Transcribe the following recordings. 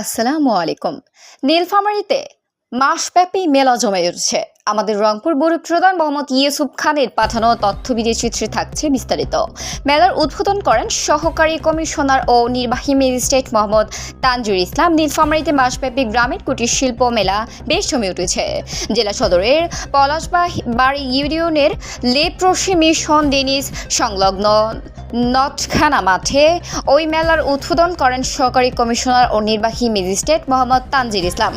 আসসালামু আলাইকুম। নীলফামারীতে মাসব্যাপী মেলা জমে উঠছে। আমাদের রংপুর বরুদ প্রধান মোহাম্মদ ইউসুফ খানের পাঠানো তথ্যবিধি চিত্রে থাকছে বিস্তারিত। মেলার উদ্বোধন করেন সহকারী কমিশনার ও নির্বাহী ম্যাজিস্ট্রেট মোহাম্মদ তানজুর ইসলাম। নীলফামারীতে মাসব্যাপী গ্রামের কুটির শিল্প মেলা বেশ জমে উঠেছে। জেলা সদরের পলাশবাড়ি ইউনিয়নের লেপ্রসি মিশন ডেনিস সংলগ্ন নটখানা মাঠে। ওই মেলার উদ্বোধন করেন সহকারী কমিশনার ও নির্বাহী ম্যাজিস্ট্রেট মোহাম্মদ তানজির ইসলাম।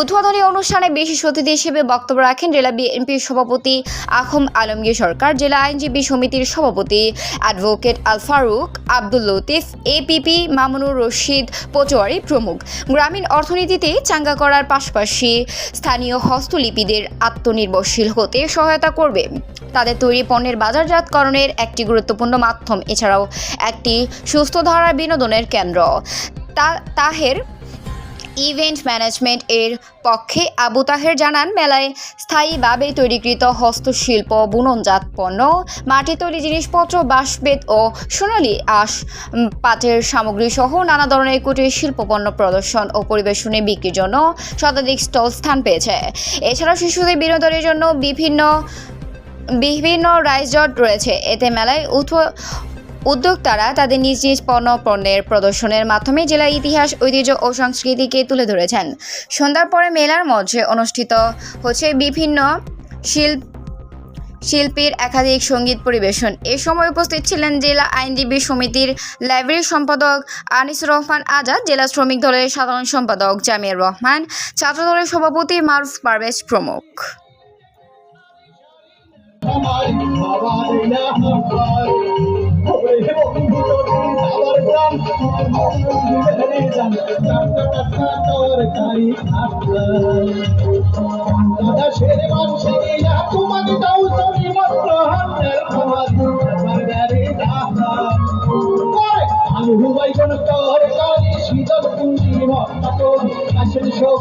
উদ্বোধনী অনুষ্ঠানে বিশেষ অতিথি হিসেবে বক্তব্য রাখেন জেলা বিএনপির সভাপতি আখম আলমগীর সরকার, জেলা আইনজীবী সমিতির সভাপতি অ্যাডভোকেট আল ফারুক আব্দুল লতিফ এপিপি মামুনুর রশিদ পটোয়ারি প্রমুখ। গ্রামীণ অর্থনীতিতে চাঙ্গা করার পাশাপাশি স্থানীয় হস্তলিপিদের আত্মনির্ভরশীল হতে সহায়তা করবে। তাদের তৈরি পণ্যের বাজারজাতকরণের একটি গুরুত্বপূর্ণ মাধ্যম। এছাড়াও একটি সুস্থ ধারার বিনোদনের কেন্দ্র। তা- তাহের ইভেন্ট ম্যানেজমেন্ট এর পক্ষে আবু তাহের জানান, মেলায় স্থায়ীভাবে তৈরিকৃত হস্তশিল্প, বুননজাত পণ্য মাটি তৈরি জিনিসপত্র, বাঁশবেত ও সোনালী আঁশ পাটের সামগ্রী সহ নানা ধরনের কুটির শিল্প পণ্য প্রদর্শন ও পরিবেশনে বিক্রির জন্য শতাধিক স্টল স্থান পেয়েছে। এছাড়াও শিশুদের বিনোদনের জন্য বিভিন্ন বিভিন্ন রাইজট রয়েছে। এতে মেলায় উদ্যোক্তারা তাদের নিজ নিজ পণ্য পণ্যের প্রদর্শনের মাধ্যমে জেলার ইতিহাস, ঐতিহ্য ও সংস্কৃতিকে তুলে ধরেছেন। সন্ধ্যার পরে মেলার মঞ্চে অনুষ্ঠিত হচ্ছে বিভিন্ন শিল্প, শিল্পীর একাধিক সংগীত পরিবেশন। এ সময় উপস্থিত ছিলেন জেলা আইনজীবী সমিতির লাইব্রেরি সম্পাদক আনিসুর রহমান আজাদ, জেলা শ্রমিক দলের সাধারণ সম্পাদক জামিয়ার রহমান ছাত্র দলের সভাপতি মারুফ পারভেজ প্রমুখ। আমার বাবার ইলাহার ওরে বন্ধু যদি আমার গ্রাম মেরে যান টাকা টাকা তরকারি দাদা শেরে মাসে গিয়া তোমাকে দাও তুমি মাত্র হাতের খাবার বাগারে রাহা আলু বাইগন তরকারি শীতল কুঞ্জি মত, আসেন সবাই।